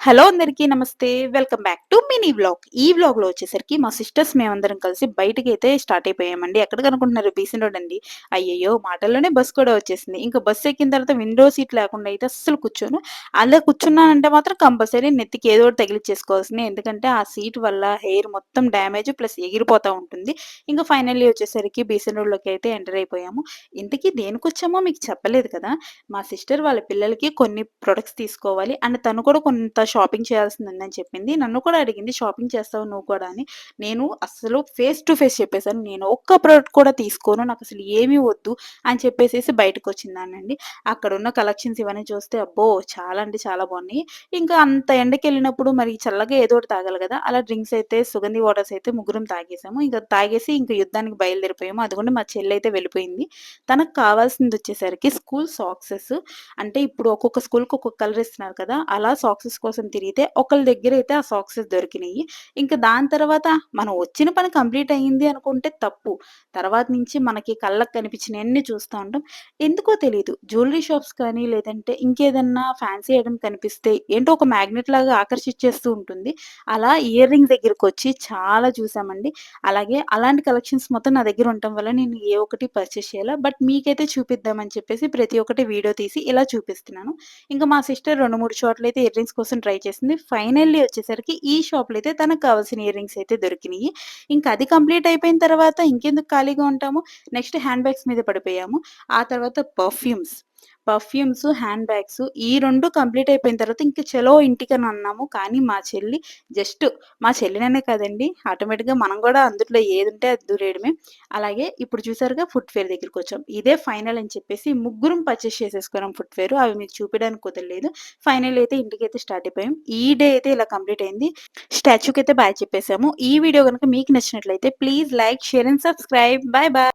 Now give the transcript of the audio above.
Hello అందరికీ నమస్తే. Welcome back to mini vlog. ఈ వ్లాగ్లో వచ్చేసరికి మా సిస్టర్స్ మేమందరం కలిసి బయటకి అయితే స్టార్ట్ అయిపోయామండి. ఎక్కడ కనుకుంటున్నారు బీసెన్ రోడ్ అండి. అయ్యయ్యో మాటల్లోనే బస్ కూడా వచ్చేసింది. ఇంకా బస్ ఎక్కిన తర్వాత విండో సీట్ లేకుండా అయితే అస్సలు కూర్చోను. అలా కూర్చున్నానంటే మాత్రం కంపల్సరీ నెత్తికి ఏదో ఒకటి తగిలిచ్చేసుకోవాల్సింది. ఎందుకంటే ఆ సీట్ వల్ల హెయిర్ మొత్తం డ్యామేజ్ ప్లస్ ఎగిరిపోతూ ఉంటుంది. ఇంకా ఫైనల్లీ వచ్చేసరికి బీసెన్ రోడ్లోకి అయితే ఎంటర్ అయిపోయాము. ఇంతకీ దేనికి వచ్చామో మీకు చెప్పలేదు కదా. మా సిస్టర్ వాళ్ళ పిల్లలకి కొన్ని ప్రొడక్ట్స్ తీసుకోవాలి. అండ్ తను కూడా కొంత షాపింగ్ చేయాల్సింది ఉందని చెప్పింది. నన్ను కూడా అడిగింది షాపింగ్ చేస్తావు నువ్వు కూడా అని. నేను అసలు ఫేస్ టు ఫేస్ చెప్పేసాను. నేను ఒక్క ప్రోడక్ట్ కూడా తీసుకోను నాకు అసలు ఏమీ వద్దు అని చెప్పేసి బయటకు వచ్చిందానండి అక్కడ ఉన్న కలెక్షన్స్ ఇవన్నీ చూస్తే అబ్బో! చాలా అంటే చాలా బాగున్నాయి. ఇంకా అంత ఎండకి వెళ్ళినప్పుడు మరి చల్లగా ఏదో ఒకటి తాగాలి కదా అలా డ్రింక్స్ అయితే సుగంధి వాటర్స్ అయితే ముగ్గురం తాగేసాము. ఇంకా తాగేసి ఇంకా యుద్ధానికి బయలుదేరిపోయాము. అదిగోండి మా చెల్లి అయితే వెళ్ళిపోయింది. తనకు కావాల్సింది వచ్చేసరికి స్కూల్ సాక్సెస్. అంటే ఇప్పుడు ఒక్కొక్క స్కూల్కి ఒక్కొక్క కలర్ ఇస్తున్నారు కదా అలా సాక్సెస్ కోసం తిరిగితే ఒకళ్ళ దగ్గర అయితే ఆ సాక్సెస్ దొరికినాయి ఇంకా దాని తర్వాత మనం వచ్చిన పని కంప్లీట్ అయ్యింది అనుకుంటే తప్పు. తర్వాత నుంచి మనకి కళ్ళకు కనిపించినవన్నీ చూస్తూ ఉంటాం. ఎందుకో తెలియదు జ్యువెలరీ షాప్స్ కానీ లేదంటే ఇంకేదన్నా ఫ్యాన్సీ ఐటమ్ కనిపిస్తే ఏంటో ఒక మ్యాగ్నెట్ లాగా ఆకర్షించేస్తూ ఉంటుంది. అలా ఇయర్ రింగ్ దగ్గరకు వచ్చి చాలా చూసామండి. అలాగే అలాంటి కలెక్షన్స్ మొత్తం నా దగ్గర ఉండటం వల్ల నేను ఏ ఒకటి పర్చేస్ చేయాలా. బట్ మీకైతే చూపిద్దామని చెప్పేసి ప్రతి ఒక్కటి వీడియో తీసి ఇలా చూపిస్తున్నాను. ఇంకా మా సిస్టర్ రెండు మూడు చోట్ల అయితే ఇయర్ రింగ్స్ కోసం ట్రై చేసింది. ఫైనల్లీ వచ్చేసరికి ఈ షాప్లో అయితే తనకు కావాల్సిన ఇయర్ రింగ్స్ అయితే దొరికినాయి. ఇంకా అది కంప్లీట్ అయిపోయిన తర్వాత ఇంకెందుకు ఖాళీగా ఉంటాము? నెక్స్ట్ హ్యాండ్ బ్యాగ్స్ మీద పడిపోయాము. ఆ తర్వాత పర్ఫ్యూమ్స్ పర్ఫ్యూమ్స్ హ్యాండ్ బ్యాగ్స్ ఈ రెండు కంప్లీట్ అయిపోయిన తర్వాత ఇంక చలో అని అన్నాము. కానీ మా చెల్లి జస్ట్ మా చెల్లిననే కదండి. ఆటోమేటిక్గా మనం కూడా అందులో ఏది ఉంటే అది దూరేయడమే. అలాగే ఇప్పుడు చూసారుగా ఫుట్వేర్ దగ్గరికి వచ్చాం. ఇదే ఫైనల్ అని చెప్పేసి ముగ్గురం పర్చేస్ చేసేసుకున్నాం ఫుట్వేర్ అవి మీకు చూపించడానికి కుదరలేదు. ఫైనల్ అయితే ఇంటికి అయితే స్టార్ట్ అయిపోయాం. ఈ డే అయితే ఇలా కంప్లీట్ అయింది. స్టాచ్యూకి అయితే బాయ్ చెప్పేసాము ఈ వీడియో కనుక మీకు నచ్చినట్లయితే please like share and subscribe. Bye bye.